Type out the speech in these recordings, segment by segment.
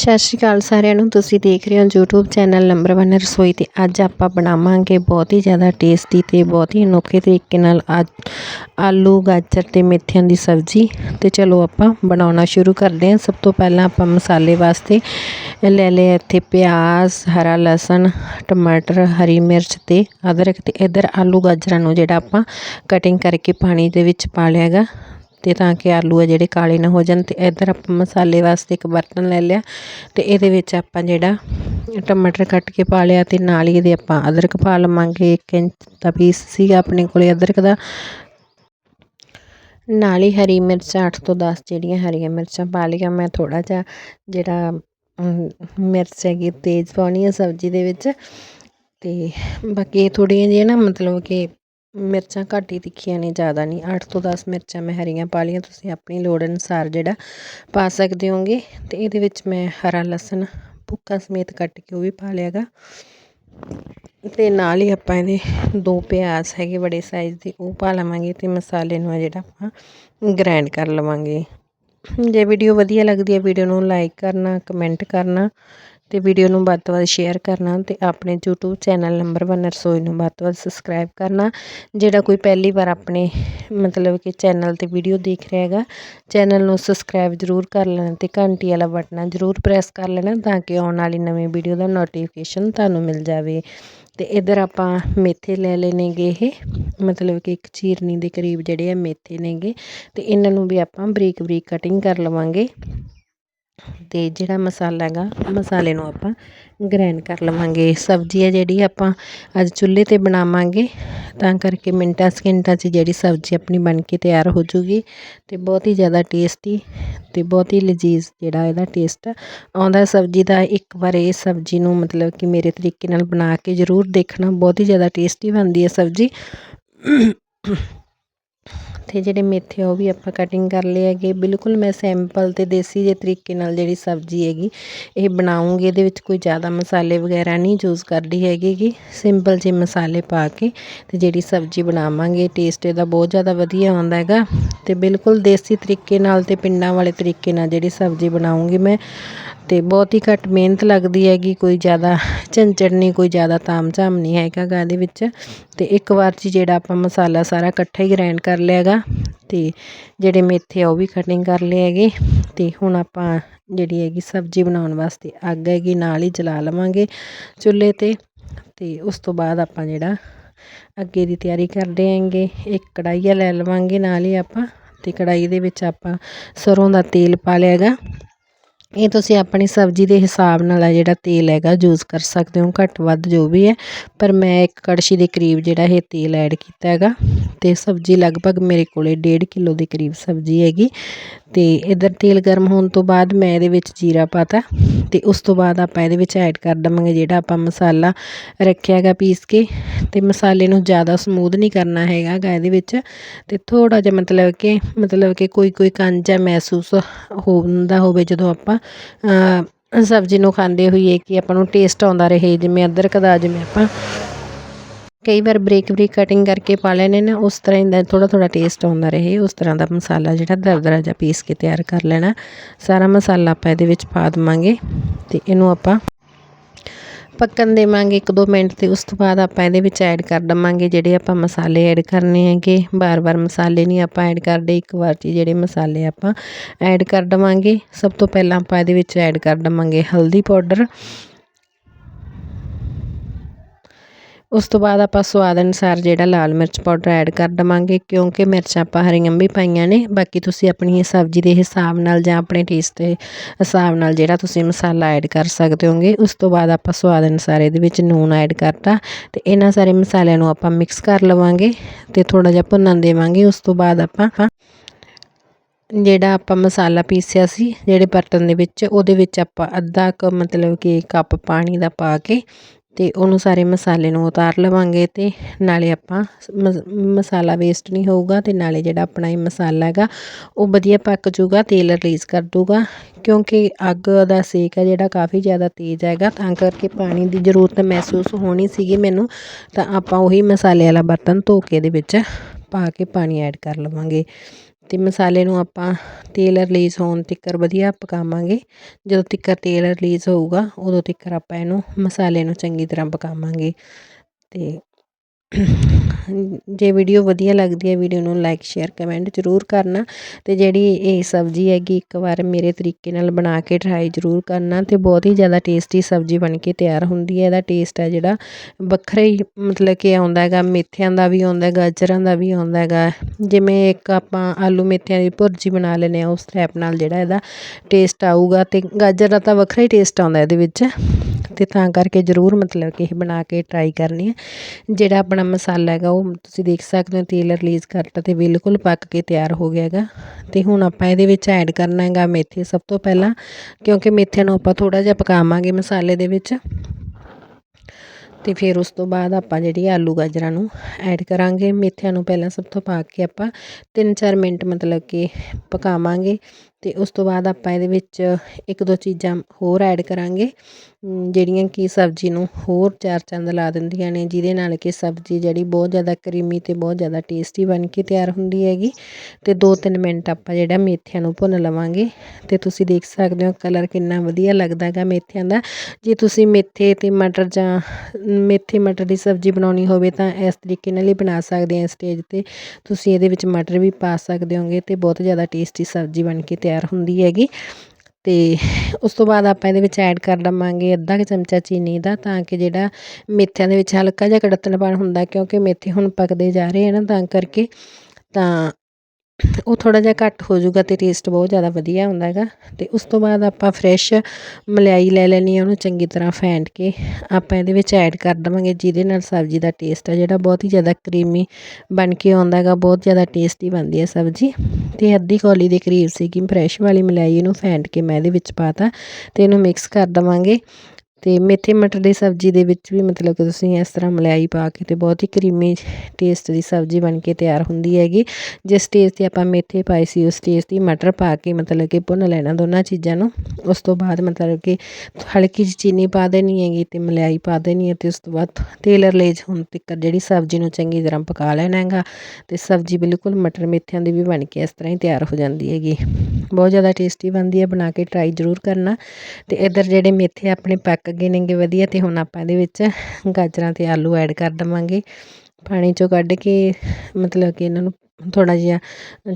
ਸਤਿ ਸ਼੍ਰੀ ਅਕਾਲ ਸਾਰਿਆਂ ਨੂੰ। ਤੁਸੀਂ ਦੇਖ ਰਹੇ ਹੋ YouTube ਚੈਨਲ ਨੰਬਰ 1 ਰਸੋਈ ਤੇ ਅੱਜ ਆਪਾਂ ਬਣਾਵਾਂਗੇ ਬਹੁਤ ਹੀ ਜ਼ਿਆਦਾ ਟੇਸਟੀ ਤੇ ਬਹੁਤ ਹੀ ਅਨੋਖੇ ਤਰੀਕੇ ਨਾਲ ਅੱਜ ਆਲੂ, ਗਾਜਰ ਤੇ ਮੇਥਿਆਂ ਦੀ ਸਬਜ਼ੀ। ਤੇ ਚਲੋ ਆਪਾਂ ਬਣਾਉਣਾ ਸ਼ੁਰੂ ਕਰਦੇ ਹਾਂ। ਸਭ ਤੋਂ ਪਹਿਲਾਂ ਆਪਾਂ ਮਸਾਲੇ ਵਾਸਤੇ ਲੈ ਲਏ ਇੱਥੇ ਪਿਆਜ਼, ਹਰਾ ਲਸਣ, ਟਮਾਟਰ, ਹਰੀ ਮਿਰਚ ਤੇ ਅਦਰਕ ਤੇ ਇਧਰ ਆਲੂ, ਗਾਜਰਾਂ ਨੂੰ ਜਿਹੜਾ ਆਪਾਂ ਕਟਿੰਗ ਕਰਕੇ ਪਾਣੀ ਦੇ ਵਿੱਚ ਪਾ ਲਿਆ ਹੈਗਾ। ਤੇ ਤਾਂ ਕਿ ਆਲੂ ਆ ਜਿਹੜੇ ਕਾਲੇ ਨਾ ਹੋ ਜਾਣ ਤੇ ਇਧਰ ਆਪਾਂ ਮਸਾਲੇ ਵਾਸਤੇ ਇੱਕ ਬਰਤਨ ਲੈ ਲਿਆ ਤੇ ਇਹਦੇ ਵਿੱਚ ਆਪਾਂ ਜਿਹੜਾ ਟਮਾਟਰ ਕੱਟ ਕੇ ਪਾ ਲਿਆ ਤੇ ਨਾਲ ਹੀ ਇਹਦੇ ਆਪਾਂ ਅਦਰਕ ਪਾ ਲਵਾਂਗੇ 1 ਇੰਚ ਦਾ ਪੀਸ ਸੀਗਾ ਆਪਣੇ ਕੋਲੇ ਅਦਰਕ ਦਾ। ਨਾਲ ਹੀ ਹਰੀ ਮਿਰਚਾਂ 8 ਤੋਂ 10 ਜਿਹੜੀਆਂ ਹਰੀਆਂ ਮਿਰਚਾਂ ਪਾ ਲਈਆਂ, ਮੈਂ ਥੋੜਾ ਜਿਹਾ ਜਿਹੜਾ ਮਿਰਚ ਹੈਗੀ ਤੇਜ਼ ਪਾਉਣੀ ਹੈ ਸਬਜ਼ੀ ਦੇ ਵਿੱਚ ਤੇ ਬਾਕੀ ਥੋੜੀਆਂ ਜਿਹੀਆਂ ਨਾ ਮਤਲਬ ਕਿ ਮਿਰਚਾਂ ਘੱਟ ਹੀ ਤਿੱਖੀਆਂ ਨੇ, ਜ਼ਿਆਦਾ ਨਹੀਂ। ਅੱਠ ਤੋਂ ਦਸ ਮਿਰਚਾਂ ਮੈਂ ਹਰੀਆਂ ਪਾ ਲਈਆਂ, ਤੁਸੀਂ ਆਪਣੀ ਲੋੜ ਅਨੁਸਾਰ ਜਿਹੜਾ ਪਾ ਸਕਦੇ ਹੋਗੇ। ਅਤੇ ਇਹਦੇ ਵਿੱਚ ਮੈਂ ਹਰਾ ਲਸਣ ਭੁੱਕਾ ਸਮੇਤ ਕੱਟ ਕੇ ਉਹ ਵੀ ਪਾ ਲਿਆ ਗਾ। ਅਤੇ ਨਾਲ ਹੀ ਆਪਾਂ ਇਹਦੇ ਦੋ ਪਿਆਜ਼ ਹੈਗੇ ਬੜੇ ਸਾਈਜ਼ ਦੇ, ਉਹ ਪਾ ਲਵਾਂਗੇ ਅਤੇ ਮਸਾਲੇ ਨੂੰ ਜਿਹੜਾ ਆਪਾਂ ਗ੍ਰਾਈਂਡ ਕਰ ਲਵਾਂਗੇ। ਜੇ ਵੀਡੀਓ ਵਧੀਆ ਲੱਗਦੀ ਹੈ ਵੀਡੀਓ ਨੂੰ ਲਾਈਕ ਕਰਨਾ ਕਮੈਂਟ ਕਰਨਾ। ਤੇ ਵੀਡੀਓ ਨੂੰ ਵੱਧ ਤੋਂ ਵੱਧ ਸ਼ੇਅਰ ਕਰਨਾ ਤੇ ਆਪਣੇ YouTube ਚੈਨਲ ਨੰਬਰ 1 ਰਸੋਈ ਨੂੰ ਵੱਧ ਤੋਂ ਵੱਧ ਸਬਸਕ੍ਰਾਈਬ ਕਰਨਾ। ਜਿਹੜਾ ਕੋਈ ਪਹਿਲੀ ਵਾਰ ਆਪਣੇ ਮਤਲਬ ਕਿ ਚੈਨਲ ਤੇ ਵੀਡੀਓ ਦੇਖ ਰਿਹਾ ਹੈਗਾ ਚੈਨਲ ਨੂੰ ਸਬਸਕ੍ਰਾਈਬ ਜ਼ਰੂਰ ਕਰ ਲੈਣਾ ਤੇ ਘੰਟੀ ਵਾਲਾ ਬਟਨ ਜ਼ਰੂਰ ਪ੍ਰੈਸ ਕਰ ਲੈਣਾ ਤਾਂ ਕਿ ਆਉਣ ਵਾਲੀ ਨਵੀਂ ਵੀਡੀਓ ਦਾ ਨੋਟੀਫਿਕੇਸ਼ਨ ਤੁਹਾਨੂੰ ਮਿਲ ਜਾਵੇ। ਤੇ ਇਧਰ ਆਪਾਂ ਮੇਥੇ ਲੈ ਲੈਣੇਗੇ ਇਹ, ਮਤਲਬ ਕਿ ਇੱਕ ਚੀਰਨੀ ਦੇ ਕਰੀਬ ਜਿਹੜੇ ਆ ਮੇਥੇ ਨੇਗੇ ਤੇ ਇਹਨਾਂ ਨੂੰ ਵੀ ਆਪਾਂ ਬਰੀਕ ਬਰੀਕ ਕਟਿੰਗ ਕਰ ਲਵਾਂਗੇ। ਤੇ ਜਿਹੜਾ ਮਸਾਲਾ ਹੈਗਾ, ਮਸਾਲੇ ਨੂੰ ਆਪਾਂ ਗ੍ਰੈਂਡ ਕਰ ਲਵਾਂਗੇ। ਸਬਜ਼ੀ ਹੈ ਜਿਹੜੀ ਆਪਾਂ ਅੱਜ ਚੁੱਲ੍ਹੇ 'ਤੇ ਬਣਾਵਾਂਗੇ, ਤਾਂ ਕਰਕੇ ਮਿੰਟਾਂ, ਸਕਿੰਟਾਂ 'ਚ ਜਿਹੜੀ ਸਬਜ਼ੀ ਆਪਣੀ ਬਣ ਕੇ ਤਿਆਰ ਹੋ ਜੂਗੀ ਅਤੇ ਬਹੁਤ ਹੀ ਜ਼ਿਆਦਾ ਟੇਸਟੀ ਅਤੇ ਬਹੁਤ ਹੀ ਲਜ਼ੀਜ਼ ਜਿਹੜਾ ਇਹਦਾ ਟੇਸਟ ਆਉਂਦਾ ਸਬਜ਼ੀ ਦਾ ਇੱਕ ਵਾਰ ਇਹ ਸਬਜ਼ੀ ਨੂੰ ਮਤਲਬ ਕਿ ਮੇਰੇ ਤਰੀਕੇ ਨਾਲ ਬਣਾ ਕੇ ਜ਼ਰੂਰ ਦੇਖਣਾ, ਬਹੁਤ ਹੀ ਜ਼ਿਆਦਾ ਟੇਸਟੀ ਬਣਦੀ ਹੈ ਸਬਜ਼ੀ। ਤੇ ਜਿਹੜੇ ਮੇਥੇ ਉਹ ਵੀ ਆਪਾਂ ਕਟਿੰਗ ਕਰ ਲਏ ਹੈਗੇ। ਬਿਲਕੁਲ ਮੈਂ ਸਿੰਪਲ ਤੇ ਦੇਸੀ ਜੇ ਤਰੀਕੇ ਨਾਲ ਜਿਹੜੀ ਸਬਜ਼ੀ ਹੈਗੀ, ਇਹ ਬਣਾਉਂਗੀ। ਇਹਦੇ ਵਿੱਚ ਕੋਈ ਜ਼ਿਆਦਾ ਮਸਾਲੇ ਵਗੈਰਾ ਨਹੀਂ ਯੂਜ਼ ਕਰਦੀ ਹੈਗੀ ਕਿ ਸਿੰਪਲ ਜੇ ਮਸਾਲੇ ਪਾ ਕੇ ਤੇ ਜਿਹੜੀ ਸਬਜ਼ੀ ਬਣਾਵਾਂਗੇ ਟੇਸਟ ਇਹਦਾ ਬਹੁਤ ਜ਼ਿਆਦਾ ਵਧੀਆ ਆਉਂਦਾ ਹੈਗਾ। ਤੇ ਬਿਲਕੁਲ ਦੇਸੀ ਤਰੀਕੇ ਨਾਲ ਤੇ ਪਿੰਡਾਂ ਵਾਲੇ ਤਰੀਕੇ ਨਾਲ ਜਿਹੜੀ ਸਬਜ਼ੀ ਬਣਾਉਂਗੀ ਮੈਂ ਤੇ ਬਹੁਤ ਹੀ ਘੱਟ ਮਿਹਨਤ ਲੱਗਦੀ ਹੈਗੀ, ਕੋਈ ਜ਼ਿਆਦਾ ਝੰਜਟ ਨਹੀਂ, ਕੋਈ ਜ਼ਿਆਦਾ ਤਾਮ-ਝਾਮ ਨਹੀਂ ਹੈਗਾ ਗਾ ਇਹਦੇ ਵਿੱਚ। ਤੇ ਇੱਕ ਵਾਰ 'ਚ ਜਿਹੜਾ ਆਪਾਂ ਮਸਾਲਾ ਸਾਰਾ ਇਕੱਠਾ ਹੀ ਗ੍ਰਾਈਂਡ ਕਰ ਲਿਆ ਹੈਗਾ, ਤੇ ਜਿਹੜੇ ਮੇਥੇ ਆ ਉਹ ਵੀ ਕਟਿੰਗ ਕਰ ਲਏ ਹੈਗੇ। ਤੇ ਹੁਣ ਆਪਾਂ ਜਿਹੜੀ ਹੈਗੀ ਸਬਜ਼ੀ ਬਣਾਉਣ ਵਾਸਤੇ ਅੱਗ ਹੈਗੀ, ਨਾਲ ਹੀ ਜਲਾ ਲਵਾਂਗੇ ਚੁੱਲ੍ਹੇ 'ਤੇ। ਤੇ ਉਸ ਤੋਂ ਬਾਅਦ ਆਪਾਂ ਜਿਹੜਾ ਅੱਗੇ ਦੀ ਤਿਆਰੀ ਕਰਦੇ ਆਂਗੇ ਇੱਕ ਕੜਾਈਆ ਲੈ ਲਵਾਂਗੇ ਨਾਲ ਹੀ ਆਪਾਂ। ਤੇ ਕੜਾਈ ਦੇ ਵਿੱਚ ਆਪਾਂ ਸਰੋਂ ਦਾ ਤੇਲ ਪਾ ਲਿਆ ਹੈਗਾ। ਇਹ ਤੁਸੀਂ ਆਪਣੀ ਸਬਜ਼ੀ ਦੇ ਹਿਸਾਬ ਨਾਲ ਆ ਜਿਹੜਾ ਤੇਲ ਹੈਗਾ ਯੂਜ਼ ਕਰ ਸਕਦੇ ਹੋ, ਘੱਟ ਵੱਧ ਜੋ ਵੀ ਹੈ। ਪਰ ਮੈਂ ਇੱਕ ਕੜਛੀ ਦੇ ਕਰੀਬ ਜਿਹੜਾ ਇਹ ਤੇਲ ਐਡ ਕੀਤਾ ਹੈਗਾ ਤੇ ਸਬਜ਼ੀ ਲਗਭਗ ਮੇਰੇ ਕੋਲੇ 1.5 ਕਿਲੋ ਦੇ ਕਰੀਬ ਸਬਜ਼ੀ ਹੈਗੀ। ਅਤੇ ਇੱਧਰ ਤੇਲ ਗਰਮ ਹੋਣ ਤੋਂ ਬਾਅਦ ਮੈਂ ਇਹਦੇ ਵਿੱਚ ਜੀਰਾ ਪਾਤਾ ਅਤੇ ਉਸ ਤੋਂ ਬਾਅਦ ਆਪਾਂ ਇਹਦੇ ਵਿੱਚ ਐਡ ਕਰ ਦੇਵਾਂਗੇ ਜਿਹੜਾ ਆਪਾਂ ਮਸਾਲਾ ਰੱਖਿਆ ਹੈਗਾ ਪੀਸ ਕੇ ਅਤੇ ਮਸਾਲੇ ਨੂੰ ਜ਼ਿਆਦਾ ਸਮੂਦ ਨਹੀਂ ਕਰਨਾ ਹੈਗਾ ਗਾ ਇਹਦੇ ਵਿੱਚ ਅਤੇ ਥੋੜ੍ਹਾ ਜਿਹਾ ਮਤਲਬ ਕਿ ਮਤਲਬ ਕਿ ਕੋਈ ਕੋਈ ਕੰਜਾ ਮਹਿਸੂਸ ਹੁੰਦਾ ਹੋਵੇ ਜਦੋਂ ਆਪਾਂ ਸਬਜ਼ੀ ਨੂੰ ਖਾਂਦੇ ਹੋਈਏ ਕਿ ਆਪਾਂ ਨੂੰ ਟੇਸਟ ਆਉਂਦਾ ਰਹੇ, ਜਿਵੇਂ ਅਦਰਕ ਦਾ, ਜਿਵੇਂ ਆਪਾਂ ਕਈ ਵਾਰ ਬਰੀਕ ਬਰੀਕ ਕਟਿੰਗ ਕਰਕੇ ਪਾ ਲੈਣੇ ਨੇ, ਉਸ ਤਰ੍ਹਾਂ ਦਾ ਥੋੜਾ ਥੋੜਾ ਟੇਸਟ ਆਉਂਦਾ ਰਹੇ, ਉਸ ਤਰ੍ਹਾਂ ਦਾ ਮਸਾਲਾ ਜਿਹੜਾ ਦਰਦਰਾ ਜਿਹਾ ਪੀਸ ਕੇ ਤਿਆਰ ਕਰ ਲੈਣਾ। ਸਾਰਾ ਮਸਾਲਾ ਆਪਾਂ ਇਹਦੇ ਵਿੱਚ ਪਾ ਦਵਾਂਗੇ ਤੇ ਇਹਨੂੰ ਆਪਾਂ ਪੱਕਣ ਦੇਵਾਂਗੇ 1-2 ਮਿੰਟ ਤੇ, ਉਸ ਤੋਂ ਬਾਅਦ ਆਪਾਂ ਇਹਦੇ ਵਿੱਚ ਐਡ ਕਰ ਦਵਾਂਗੇ ਜਿਹੜੇ ਆਪਾਂ ਮਸਾਲੇ ਐਡ ਕਰਨੇ ਹੈਗੇ। ਬਾਰ-ਬਾਰ ਮਸਾਲੇ ਨਹੀਂ ਆਪਾਂ ਐਡ ਕਰਦੇ, ਇੱਕ ਵਾਰ 'ਚ ਜਿਹੜੇ ਮਸਾਲੇ ਆਪਾਂ ਐਡ ਕਰ ਦਵਾਂਗੇ। ਸਭ ਤੋਂ ਪਹਿਲਾਂ ਆਪਾਂ ਇਹਦੇ ਵਿੱਚ ਐਡ ਕਰ ਦਵਾਂਗੇ ਹਲਦੀ ਪਾਊਡਰ। ਉਸ ਤੋਂ ਬਾਅਦ ਆਪਾਂ ਸਵਾਦ ਅਨੁਸਾਰ ਜਿਹੜਾ ਲਾਲ ਮਿਰਚ ਪਾਊਡਰ ਐਡ ਕਰ ਦਵਾਂਗੇ, ਕਿਉਂਕਿ ਮਿਰਚਾਂ ਆਪਾਂ ਹਰੀਆਂ ਵੀ ਪਾਈਆਂ ਨੇ, ਬਾਕੀ ਤੁਸੀਂ ਆਪਣੀ ਸਬਜ਼ੀ ਦੇ ਹਿਸਾਬ ਨਾਲ ਜਾਂ ਆਪਣੇ ਟੇਸਟ ਦੇ ਹਿਸਾਬ ਨਾਲ ਜਿਹੜਾ ਤੁਸੀਂ ਮਸਾਲਾ ਐਡ ਕਰ ਸਕਦੇ ਹੋਗੇ, ਉਸ ਤੋਂ ਬਾਅਦ ਆਪਾਂ ਸਵਾਦ ਅਨੁਸਾਰ ਇਹਦੇ ਵਿੱਚ ਨੂਨ ਐਡ ਕਰਤਾ ਤੇ ਇਹਨਾਂ ਸਾਰੇ ਮਸਾਲਿਆਂ ਨੂੰ ਆਪਾਂ ਮਿਕਸ ਕਰ ਲਵਾਂਗੇ ਤੇ ਥੋੜਾ ਜਿਹਾ ਭੁੰਨਣ ਦੇਵਾਂਗੇ, ਉਸ ਤੋਂ ਬਾਅਦ ਆਪਾਂ ਜਿਹੜਾ ਆਪਾਂ ਮਸਾਲਾ ਪੀਸਿਆ ਸੀ, ਜਿਹੜੇ ਬਰਤਨ ਦੇ ਵਿੱਚ, ਉਹਦੇ ਵਿੱਚ ਆਪਾਂ ਅੱਧਾ ਕ ਮਤਲਬ ਕਿ ਕੱਪ ਪਾਣੀ ਦਾ ਪਾ ਕੇ ਅਤੇ ਉਹਨੂੰ ਸਾਰੇ ਮਸਾਲੇ ਨੂੰ ਉਤਾਰ ਲਵਾਂਗੇ ਅਤੇ ਨਾਲੇ ਆਪਾਂ ਮਸਾਲਾ ਵੇਸਟ ਨਹੀਂ ਹੋਊਗਾ ਅਤੇ ਨਾਲੇ ਜਿਹੜਾ ਆਪਣਾ ਇਹ ਮਸਾਲਾ ਹੈਗਾ, ਉਹ ਵਧੀਆ ਪੱਕ ਜੂਗਾ ਤੇਲ ਰਿਲੀਜ਼ ਕਰ ਦੂਗਾ ਕਿਉਂਕਿ ਅੱਗ ਦਾ ਸੇਕ ਹੈ ਜਿਹੜਾ ਕਾਫੀ ਜ਼ਿਆਦਾ ਤੇਜ਼ ਹੈਗਾ, ਤਾਂ ਕਰਕੇ ਪਾਣੀ ਦੀ ਜ਼ਰੂਰਤ ਮਹਿਸੂਸ ਹੋਣੀ ਸੀਗੀ ਮੈਨੂੰ, ਤਾਂ ਆਪਾਂ ਉਹੀ ਮਸਾਲੇ ਵਾਲਾ ਬਰਤਨ ਧੋ ਕੇ ਦੇ ਵਿੱਚ ਪਾ ਕੇ ਪਾਣੀ ਐਡ ਕਰ ਲਵਾਂਗੇ। ਅਤੇ ਮਸਾਲੇ ਨੂੰ ਆਪਾਂ ਤੇਲ ਰਿਲੀਜ਼ ਹੋਣ ਤੱਕ ਵਧੀਆ ਪਕਾਵਾਂਗੇ। ਜਦੋਂ ਤੱਕ ਤੇਲ ਰਿਲੀਜ਼ ਹੋਊਗਾ, ਉਦੋਂ ਤੱਕ ਆਪਾਂ ਇਹਨੂੰ ਮਸਾਲੇ ਨੂੰ ਚੰਗੀ ਤਰ੍ਹਾਂ ਪਕਾਵਾਂਗੇ। ਅਤੇ ਜੇ ਵੀਡੀਓ ਵਧੀਆ ਲੱਗਦੀ ਹੈ, ਵੀਡੀਓ ਨੂੰ ਲਾਈਕ ਸ਼ੇਅਰ ਕਮੈਂਟ ਜ਼ਰੂਰ ਕਰਨਾ ਅਤੇ ਜਿਹੜੀ ਇਹ ਸਬਜ਼ੀ ਹੈਗੀ, ਇੱਕ ਵਾਰ ਮੇਰੇ ਤਰੀਕੇ ਨਾਲ ਬਣਾ ਕੇ ਟਰਾਈ ਜ਼ਰੂਰ ਕਰਨਾ ਅਤੇ ਬਹੁਤ ਹੀ ਜ਼ਿਆਦਾ ਟੇਸਟੀ ਸਬਜ਼ੀ ਬਣ ਕੇ ਤਿਆਰ ਹੁੰਦੀ ਹੈ। ਇਹਦਾ ਟੇਸਟ ਹੈ ਜਿਹੜਾ ਵੱਖਰਾ ਹੀ, ਮਤਲਬ ਕਿ ਆਉਂਦਾ ਹੈਗਾ, ਮੇਥਿਆਂ ਦਾ ਵੀ ਆਉਂਦਾ ਗਾਜਰਾਂ ਦਾ ਵੀ ਆਉਂਦਾ ਹੈਗਾ। ਜਿਵੇਂ ਇੱਕ ਆਪਾਂ ਆਲੂ ਮੇਥਿਆਂ ਦੀ ਭੁਰਜੀ ਬਣਾ ਲੈਂਦੇ ਹਾਂ, ਉਸ ਟਾਈਪ ਨਾਲ ਜਿਹੜਾ ਇਹਦਾ ਟੇਸਟ ਆਊਗਾ ਅਤੇ ਗਾਜਰ ਦਾ ਤਾਂ ਵੱਖਰਾ ਹੀ ਟੇਸਟ ਆਉਂਦਾ ਇਹਦੇ ਵਿੱਚ ਅਤੇ ਤਾਂ ਕਰਕੇ ਜ਼ਰੂਰ ਮਤਲਬ ਕਿ ਇਹ ਬਣਾ ਕੇ ਟਰਾਈ ਕਰਨੀ ਹੈ। ਜਿਹੜਾ ਆਪਣਾ ਮਸਾਲਾ ਹੈਗਾ, ਉਹ ਤੁਸੀਂ ਦੇਖ ਸਕਦੇ ਹੋ, ਤੇਲ ਰਿਲੀਜ਼ ਕਰਤਾ ਤੇ ਬਿਲਕੁਲ ਪੱਕ ਕੇ ਤਿਆਰ ਹੋ ਗਿਆ ਹੈਗਾ। ਤੇ ਹੁਣ ਆਪਾਂ ਇਹਦੇ ਵਿੱਚ ਐਡ ਕਰਨਾ ਹੈਗਾ ਮੇਥੇ ਸਭ ਤੋਂ ਪਹਿਲਾਂ, ਕਿਉਂਕਿ ਮੇਥੇ ਨੂੰ ਆਪਾਂ ਥੋੜਾ ਜਿਹਾ ਪਕਾਵਾਂਗੇ ਮਸਾਲੇ ਦੇ ਵਿੱਚ। ਤੇ ਫਿਰ ਉਸ ਤੋਂ ਬਾਅਦ ਆਪਾਂ ਜਿਹੜੀ ਆਲੂ ਗਾਜਰਾਂ ਨੂੰ ਐਡ ਕਰਾਂਗੇ। ਮੇਥਿਆਂ ਨੂੰ ਪਹਿਲਾਂ ਸਭ ਤੋਂ ਪਾ ਕੇ ਆਪਾਂ 3-4 ਮਿੰਟ ਮਤਲਬ ਕਿ ਪਕਾਵਾਂਗੇ। ਅਤੇ ਉਸ ਤੋਂ ਬਾਅਦ ਆਪਾਂ ਇਹਦੇ ਵਿੱਚ ਇੱਕ ਦੋ ਚੀਜ਼ਾਂ ਹੋਰ ਐਡ ਕਰਾਂਗੇ। ਜਿਹੜੀਆਂ ਕਿ ਸਬਜ਼ੀ ਨੂੰ ਹੋਰ ਚਾਰ ਚੰਦ ਲਾ ਦਿੰਦੀਆਂ ਨੇ, ਜਿਹਦੇ ਨਾਲ ਕਿ ਸਬਜ਼ੀ ਜਿਹੜੀ ਬਹੁਤ ਜ਼ਿਆਦਾ ਕਰੀਮੀ ਅਤੇ ਬਹੁਤ ਜ਼ਿਆਦਾ ਟੇਸਟੀ ਬਣ ਕੇ ਤਿਆਰ ਹੁੰਦੀ ਹੈਗੀ। ਅਤੇ ਦੋ ਤਿੰਨ ਮਿੰਟ ਆਪਾਂ ਜਿਹੜਾ ਮੇਥਿਆਂ ਨੂੰ ਭੁੰਨ ਲਵਾਂਗੇ। ਅਤੇ ਤੁਸੀਂ ਦੇਖ ਸਕਦੇ ਹੋ ਕਲਰ ਕਿੰਨਾ ਵਧੀਆ ਲੱਗਦਾ ਹੈਗਾ ਮੇਥਿਆਂ ਦਾ। ਜੇ ਤੁਸੀਂ ਮੇਥੇ ਅਤੇ ਮਟਰ ਜਾਂ ਮੇਥੇ ਮਟਰ ਦੀ ਸਬਜ਼ੀ ਬਣਾਉਣੀ ਹੋਵੇ ਤਾਂ ਇਸ ਤਰੀਕੇ ਨਾਲ ਹੀ ਬਣਾ ਸਕਦੇ ਆ ਸਟੇਜ ਤੇ। ਤੁਸੀਂ ਇਹਦੇ ਵਿੱਚ ਮਟਰ ਵੀ ਪਾ ਸਕਦੇ ਹੋਗੇ ਅਤੇ ਬਹੁਤ ਜ਼ਿਆਦਾ ਟੇਸਟੀ ਸਬਜ਼ੀ ਬਣ ਕੇ ਤਿਆਰ ਤਿਆਰ ਹੁੰਦੀ ਹੈਗੀ। ਤੇ ਉਸ ਤੋਂ ਬਾਅਦ ਆਪਾਂ ਇਹਦੇ ਵਿੱਚ ਐਡ ਕਰ ਲਵਾਂਗੇ ਅੱਧਾ ਕੁ ਚਮਚਾ ਚੀਨੀ ਦਾ ਤਾਂ ਕਿ ਜਿਹੜਾ ਮੇਥਿਆਂ ਦੇ ਵਿੱਚ ਹਲਕਾ ਜਿਹਾ ਕੜਤਣਪਣ ਹੁੰਦਾ ਕਿਉਂਕਿ ਮੇਥੇ ਹੁਣ ਪੱਕਦੇ ਜਾ ਰਹੇ ਹਨ ਤਾਂ ਕਰਕੇ ਤਾਂ ਉਹ ਥੋੜਾ ਜਿਹਾ ਘੱਟ ਹੋ ਜਾਊਗਾ ਤੇ ਟੇਸਟ ਬਹੁਤ ਜ਼ਿਆਦਾ ਵਧੀਆ ਹੁੰਦਾ ਹੈਗਾ। ਤੇ ਉਸ ਤੋਂ ਬਾਅਦ ਆਪਾਂ ਫਰੈਸ਼ ਮਲਾਈ ਲੈ ਲੈਣੀ ਹੈ, ਉਹਨੂੰ ਚੰਗੀ ਤਰ੍ਹਾਂ ਫੈਂਟ ਕੇ ਆਪਾਂ ਇਹਦੇ ਵਿੱਚ ਐਡ ਕਰ ਦਵਾਂਗੇ, ਜਿਹਦੇ ਨਾਲ ਸਬਜ਼ੀ ਦਾ ਟੇਸਟ ਹੈ ਜਿਹੜਾ ਬਹੁਤ ਹੀ ਜ਼ਿਆਦਾ ਕਰੀਮੀ ਬਣ ਕੇ ਆਉਂਦਾ ਹੈਗਾ, ਬਹੁਤ ਜ਼ਿਆਦਾ ਟੇਸਟੀ ਬਣਦੀ ਹੈ ਸਬਜ਼ੀ। ਤੇ ਅੱਧੀ ਕੌਲੀ ਦੇ ਕਰੀਬ ਸੀਗੀ ਫਰੈਸ਼ ਵਾਲੀ ਮਲਾਈ ਇਹਨੂੰ ਫੈਂਟ ਕੇ ਮੈਂ ਇਹਦੇ ਵਿੱਚ ਪਾਤਾ ਤੇ ਇਹਨੂੰ ਮਿਕਸ ਕਰ ਦਵਾਂਗੇ। ਅਤੇ ਮੇਥੇ ਮਟਰ ਦੀ ਸਬਜ਼ੀ ਦੇ ਵਿੱਚ ਵੀ ਮਤਲਬ ਕਿ ਤੁਸੀਂ ਇਸ ਤਰ੍ਹਾਂ ਮਲਾਈ ਪਾ ਕੇ ਅਤੇ ਬਹੁਤ ਹੀ ਕਰੀਮੀ ਟੇਸਟ ਦੀ ਸਬਜ਼ੀ ਬਣ ਕੇ ਤਿਆਰ ਹੁੰਦੀ ਹੈਗੀ। ਜਿਸ ਸਟੇਜ ਤੇ ਆਪਾਂ ਮੇਥੇ ਪਾਏ ਸੀ, ਉਸ ਸਟੇਜ ਤੇ ਮਟਰ ਪਾ ਕੇ ਮਤਲਬ ਕਿ ਭੁੰਨ ਲੈਣਾ ਦੋਨਾਂ ਚੀਜ਼ਾਂ ਨੂੰ। ਉਸ ਤੋਂ ਬਾਅਦ ਮਤਲਬ ਕਿ ਹਲਕੀ ਜਿਹੀ ਚੀਨੀ ਪਾ ਦੇਣੀ ਹੈਗੀ ਅਤੇ ਮਲਾਈ ਪਾ ਦੇਣੀ ਹੈ ਅਤੇ ਉਸ ਤੋਂ ਬਾਅਦ ਤੇਲ ਰਿਲੀਜ਼ ਹੁਣ ਤੱਕ ਜਿਹੜੀ ਸਬਜ਼ੀ ਨੂੰ ਚੰਗੀ ਤਰ੍ਹਾਂ ਪਕਾ ਲੈਣਾ ਹੈਗਾ ਅਤੇ ਸਬਜ਼ੀ ਬਿਲਕੁਲ ਮਟਰ ਮੇਥਿਆਂ ਦੀ ਵੀ ਬਣ ਕੇ ਇਸ ਤਰ੍ਹਾਂ ਹੀ ਤਿਆਰ ਹੋ ਜਾਂਦੀ ਹੈਗੀ। ਬਹੁਤ ਜ਼ਿਆਦਾ ਟੇਸਟੀ ਬਣਦੀ ਹੈ, ਬਣਾ ਕੇ ਟਰਾਈ ਜ਼ਰੂਰ ਕਰਨਾ ਅਤੇ ਇਧਰ ਜਿਹੜੇ ਮੇਥੇ ਆਪਣੇ ਪੱਕ ਗਏ ਨੇਗੇ ਵਧੀਆ ਤੇ ਹੁਣ ਆਪਾਂ ਇਹਦੇ ਵਿੱਚ ਗਾਜਰਾਂ ਤੇ ਆਲੂ ਐਡ ਕਰ ਦਵਾਂਗੇ। ਪਾਣੀ ਚੋਂ ਕੱਢ ਕੇ ਮਤਲਬ ਕਿ ਇਹਨਾਂ ਨੂੰ ਥੋੜਾ ਜਿਹਾ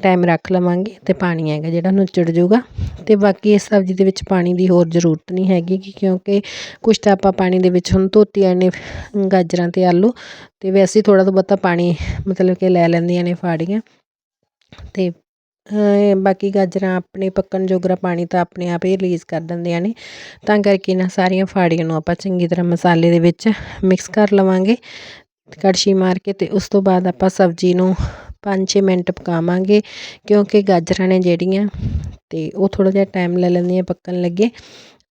ਟਾਈਮ ਰੱਖ ਲਵਾਂਗੇ ਤੇ ਪਾਣੀ ਹੈਗਾ ਜਿਹੜਾ ਨੁੱਚੜ ਜਾਊਗਾ। ਤੇ ਬਾਕੀ ਇਸ ਸਬਜ਼ੀ ਦੇ ਵਿੱਚ ਪਾਣੀ ਦੀ ਹੋਰ ਜ਼ਰੂਰਤ ਨਹੀਂ ਹੈਗੀ ਕਿਉਂਕਿ ਕੁਛ ਤਾਂ ਆਪਾਂ ਪਾਣੀ ਦੇ ਵਿੱਚ ਹੁਣ ਧੋਤੀਆਂ ਨੇ ਗਾਜਰਾਂ ਤੇ ਆਲੂ ਤੇ ਵੈਸੇ ਥੋੜਾ ਤੋਂ ਬਹੁਤਾ ਪਾਣੀ ਮਤਲਬ ਕਿ ਲੈ ਲੈਂਦੀਆਂ ਨੇ ਫਾੜੀਆਂ। ਤੇ ਬਾਕੀ ਗਾਜਰਾਂ ਆਪਣੇ ਪੱਕਣ ਜੋਗਰਾ ਪਾਣੀ ਤਾਂ ਆਪਣੇ ਆਪ ਹੀ ਰਿਲੀਜ਼ ਕਰ ਦਿੰਦੀਆਂ ਨੇ। ਤਾਂ ਕਰਕੇ ਇਹਨਾਂ ਸਾਰੀਆਂ ਫਾੜੀਆਂ ਨੂੰ ਆਪਾਂ ਚੰਗੀ ਤਰ੍ਹਾਂ ਮਸਾਲੇ ਦੇ ਵਿੱਚ ਮਿਕਸ ਕਰ ਲਵਾਂਗੇ। ਕੜਛੀ ਮਾਰ ਕੇ ਤੇ ਉਸ ਤੋਂ ਬਾਅਦ ਆਪਾਂ ਸਬਜ਼ੀ ਨੂੰ 5-6 ਮਿੰਟ ਪਕਾਵਾਂਗੇ, ਕਿਉਂਕਿ ਗਾਜਰਾਂ ਨੇ ਜਿਹੜੀਆਂ ਤੇ ਉਹ ਥੋੜਾ ਜਿਹਾ ਟਾਈਮ ਲੈ ਲੈਂਦੀਆਂ ਪੱਕਣ ਲੱਗੇ।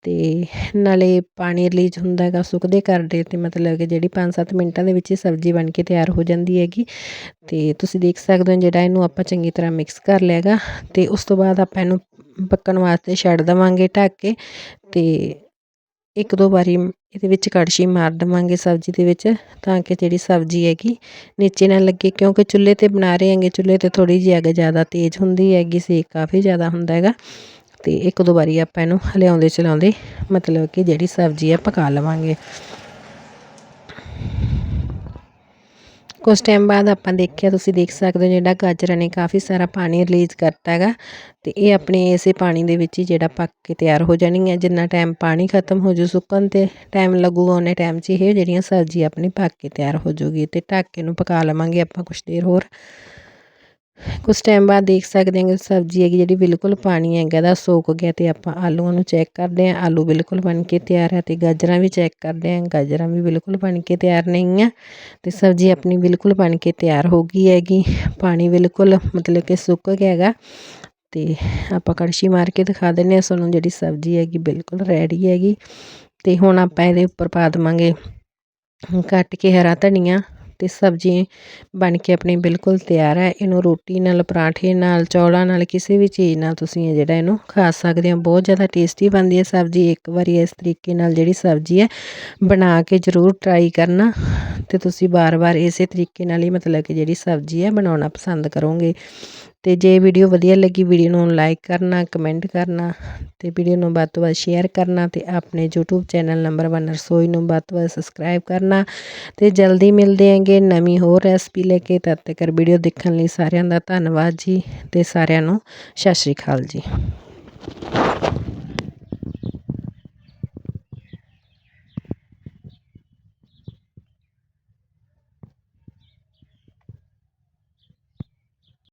ਅਤੇ ਨਾਲੇ ਪਾਣੀ ਰਿਲੀਜ਼ ਹੁੰਦਾ ਹੈਗਾ, ਸੁੱਕਦੇ ਕਰਦੇ ਅਤੇ ਮਤਲਬ ਕਿ ਜਿਹੜੀ 5-7 ਮਿੰਟਾਂ ਦੇ ਵਿੱਚ ਇਹ ਸਬਜ਼ੀ ਬਣ ਕੇ ਤਿਆਰ ਹੋ ਜਾਂਦੀ ਹੈਗੀ। ਅਤੇ ਤੁਸੀਂ ਦੇਖ ਸਕਦੇ ਹੋ ਜਿਹੜਾ ਇਹਨੂੰ ਆਪਾਂ ਚੰਗੀ ਤਰ੍ਹਾਂ ਮਿਕਸ ਕਰ ਲਿਆ ਲਿਆਗਾ ਅਤੇ ਉਸ ਤੋਂ ਬਾਅਦ ਆਪਾਂ ਇਹਨੂੰ ਪੱਕਣ ਵਾਸਤੇ ਛੱਡ ਦੇਵਾਂਗੇ ਢੱਕ ਕੇ ਅਤੇ ਇੱਕ ਦੋ ਵਾਰੀ ਇਹਦੇ ਵਿੱਚ ਕੜਛੀ ਮਾਰ ਦੇਵਾਂਗੇ ਸਬਜ਼ੀ ਦੇ ਵਿੱਚ ਤਾਂ ਕਿ ਜਿਹੜੀ ਸਬਜ਼ੀ ਹੈਗੀ ਨੀਚੇ ਨਾ ਲੱਗੇ ਕਿਉਂਕਿ ਚੁੱਲ੍ਹੇ ਤੇ ਬਣਾ ਰਹੇ ਹਾਂਗੇ, ਚੁੱਲ੍ਹੇ ਤੇ ਥੋੜੀ ਜਿਹੀ ਅੱਗ ਜ਼ਿਆਦਾ ਤੇਜ਼ ਹੁੰਦੀ ਹੈਗੀ, ਸੇਕ ਕਾਫੀ ਜ਼ਿਆਦਾ ਹੁੰਦਾ ਹੈਗਾ। ਅਤੇ ਇੱਕ ਦੋ ਵਾਰੀ ਆਪਾਂ ਇਹਨੂੰ ਹਲਿਆਉਂਦੇ ਚਲਾਉਂਦੇ ਮਤਲਬ ਕਿ ਜਿਹੜੀ ਸਬਜ਼ੀ ਆ ਪਕਾ ਲਵਾਂਗੇ। ਕੁਝ ਟਾਈਮ ਬਾਅਦ ਆਪਾਂ ਦੇਖਿਆ, ਤੁਸੀਂ ਦੇਖ ਸਕਦੇ ਹੋ ਜਿਹੜਾ ਗਾਜਰਾਂ ਨੇ ਕਾਫੀ ਸਾਰਾ ਪਾਣੀ ਰਿਲੀਜ਼ ਕਰਤਾ ਹੈਗਾ ਤੇ ਇਹ ਆਪਣੇ ਇਸੇ ਪਾਣੀ ਦੇ ਵਿੱਚ ਹੀ ਜਿਹੜਾ ਪੱਕ ਕੇ ਤਿਆਰ ਹੋ ਜਾਣੀ ਹੈ ਜਿੰਨਾ ਟਾਈਮ ਪਾਣੀ ਖਤਮ ਹੋ ਜੂ ਸੁੱਕਣ ਤੇ ਟਾਈਮ ਲੱਗੂਗਾ, ਉਹਨੇ ਟਾਈਮ 'ਚ ਇਹ ਜਿਹੜੀਆਂ ਸਬਜ਼ੀ ਆਪਣੀ ਪੱਕ ਕੇ ਤਿਆਰ ਹੋ ਜੂਗੀ ਤੇ ਢੱਕ ਕੇ ਨੂੰ ਪਕਾ ਲਵਾਂਗੇ ਆਪਾਂ ਕੁਝ ਦੇਰ ਹੋਰ। ਕੁਛ ਟਾਈਮ ਬਾਅਦ ਦੇਖ ਸਕਦੇ ਹਾਂ ਕਿ ਸਬਜ਼ੀ ਹੈਗੀ ਜਿਹੜੀ ਬਿਲਕੁਲ ਪਾਣੀ ਹੈਗਾ, ਇਹਦਾ ਸੋਕ ਗਿਆ ਅਤੇ ਆਪਾਂ ਆਲੂਆਂ ਨੂੰ ਚੈੱਕ ਕਰਦੇ ਹਾਂ। ਆਲੂ ਬਿਲਕੁਲ ਬਣ ਕੇ ਤਿਆਰ ਹੈ ਅਤੇ ਗਾਜਰਾਂ ਵੀ ਚੈੱਕ ਕਰਦੇ ਹਾਂ। ਗਾਜਰਾਂ ਵੀ ਬਿਲਕੁਲ ਬਣ ਕੇ ਤਿਆਰ ਨਹੀਂ ਆ ਅਤੇ ਸਬਜ਼ੀ ਆਪਣੀ ਬਿਲਕੁਲ ਬਣ ਕੇ ਤਿਆਰ ਹੋ ਗਈ ਹੈਗੀ। ਪਾਣੀ ਬਿਲਕੁਲ ਮਤਲਬ ਕਿ ਸੁੱਕ ਗਿਆ ਹੈਗਾ ਅਤੇ ਆਪਾਂ ਕੜਛੀ ਮਾਰ ਕੇ ਦਿਖਾ ਦਿੰਦੇ ਹਾਂ। ਸਾਨੂੰ ਜਿਹੜੀ ਸਬਜ਼ੀ ਹੈਗੀ ਬਿਲਕੁਲ ਰੈਡੀ ਹੈਗੀ ਅਤੇ ਹੁਣ ਆਪਾਂ ਇਹਦੇ ਉੱਪਰ ਪਾ ਦੇਵਾਂਗੇ ਕੱਟ ਕੇ ਹਰਾ ਧਨੀਆ। ਤੇ ਸਬਜ਼ੀ ਬਣ ਕੇ ਆਪਣੀ ਬਿਲਕੁਲ ਤਿਆਰ ਹੈ। ਇਹਨੂੰ ਰੋਟੀ ਨਾਲ, ਪਰਾਂਠੇ ਨਾਲ, ਚੌਲਾਂ ਨਾਲ ਕਿਸੇ ਵੀ ਚੀਜ਼ ਨਾਲ ਤੁਸੀਂ ਇਹ ਜਿਹੜਾ ਇਹਨੂੰ ਖਾ ਸਕਦੇ ਹੋ। ਬਹੁਤ ਜ਼ਿਆਦਾ ਟੇਸਟੀ ਬਣਦੀ ਹੈ ਸਬਜ਼ੀ। ਇੱਕ ਵਾਰੀ ਇਸ ਤਰੀਕੇ ਨਾਲ ਜਿਹੜੀ ਸਬਜ਼ੀ ਹੈ, ਬਣਾ ਕੇ ਜ਼ਰੂਰ ਟਰਾਈ ਕਰਨਾ ਤੇ ਤੁਸੀਂ ਬਾਰ-ਬਾਰ ਇਸੇ ਤਰੀਕੇ ਨਾਲ ਹੀ ਮਤਲਬ ਕਿ ਜਿਹੜੀ ਸਬਜ਼ੀ ਹੈ, ਬਣਾਉਣਾ ਪਸੰਦ ਕਰੋਗੇ। ਅਤੇ ਜੇ ਵੀਡੀਓ ਵਧੀਆ ਲੱਗੀ, ਵੀਡੀਓ ਨੂੰ ਲਾਈਕ ਕਰਨਾ ਕਮੈਂਟ ਕਰਨਾ ਅਤੇ ਵੀਡੀਓ ਨੂੰ ਵੱਧ ਤੋਂ ਵੱਧ ਸ਼ੇਅਰ ਕਰਨਾ ਅਤੇ ਆਪਣੇ YouTube ਚੈਨਲ ਨੰਬਰ 1 ਰਸੋਈ ਨੂੰ ਵੱਧ ਤੋਂ ਵੱਧ ਸਬਸਕ੍ਰਾਈਬ ਕਰਨਾ ਅਤੇ ਜਲਦੀ ਮਿਲਦੇ ਆਂਗੇ ਨਵੀਂ ਹੋਰ ਰੈਸਪੀ ਲੈ ਕੇ। ਤਦ ਤੱਕ ਵੀਡੀਓ ਦੇਖਣ ਲਈ ਸਾਰਿਆਂ ਦਾ ਧੰਨਵਾਦ ਜੀ ਅਤੇ ਸਾਰਿਆਂ ਨੂੰ ਸਤਿ ਸ਼੍ਰੀ ਅਕਾਲ ਜੀ।